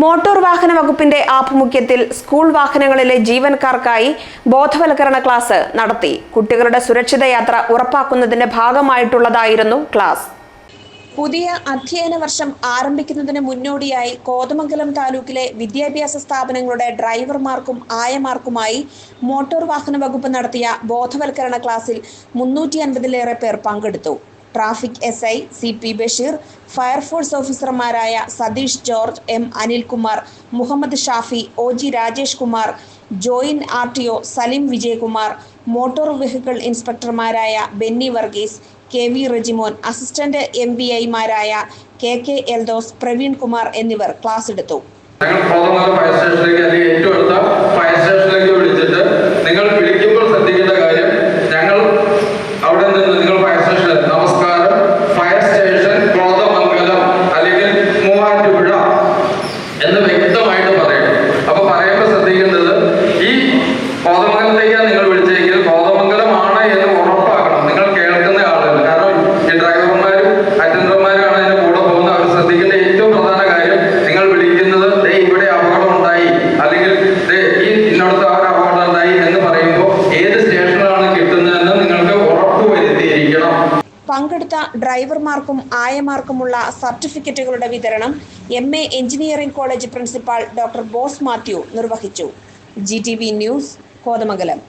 Motor വാഹന വകുപ്പിന്റെ ആഭിമുഖ്യത്തിൽ സ്കൂൾ വാഹനങ്ങളിലെ ജീവനക്കാർക്കായി ബോധവൽക്കരണ ക്ലാസ് നടത്തി. കുട്ടികളുടെ സുരക്ഷിത യാത്ര ഉറപ്പാക്കുന്നതിന്റെ ഭാഗമായിട്ടുള്ളതായിരുന്നു ക്ലാസ്. പുതിയ അധ്യയന വർഷം ആരംഭിക്കുന്നതിന് മുന്നോടിയായി കോതമംഗലം താലൂക്കിലെ വിദ്യാഭ്യാസ സ്ഥാപനങ്ങളുടെ ഡ്രൈവർമാർക്കും ആയമാർക്കുമായി മോട്ടോർ വാഹന വകുപ്പ് നടത്തിയ ബോധവൽക്കരണ ക്ലാസ്സിൽ മുന്നൂറ്റി അൻപതിലേറെ പേർ പങ്കെടുത്തു. Traffic S I C P Basheer fire force ഓഫീസർമാരായ Satheesh George M Anilkumar Muhammad Shafi O G Rajesh Kumar joint R T O Salim Vijayakumar motor vehicle ഇൻസ്പെക്ടർമാരായ Benny Varghese K V Rejimon assistant M B ഐമാരായ K K Eldhose Praveen Kumar എന്നിവർ class എടുത്തു. ഏറ്റവും അടുത്ത പങ്കെടുത്ത ഡ്രൈവർമാർക്കും ആയമാർക്കുമുള്ള സർട്ടിഫിക്കറ്റുകളുടെ വിതരണം M A engineering college principal doctor Bose Mathew നിർവഹിച്ചു. G T V news Kothamangalam.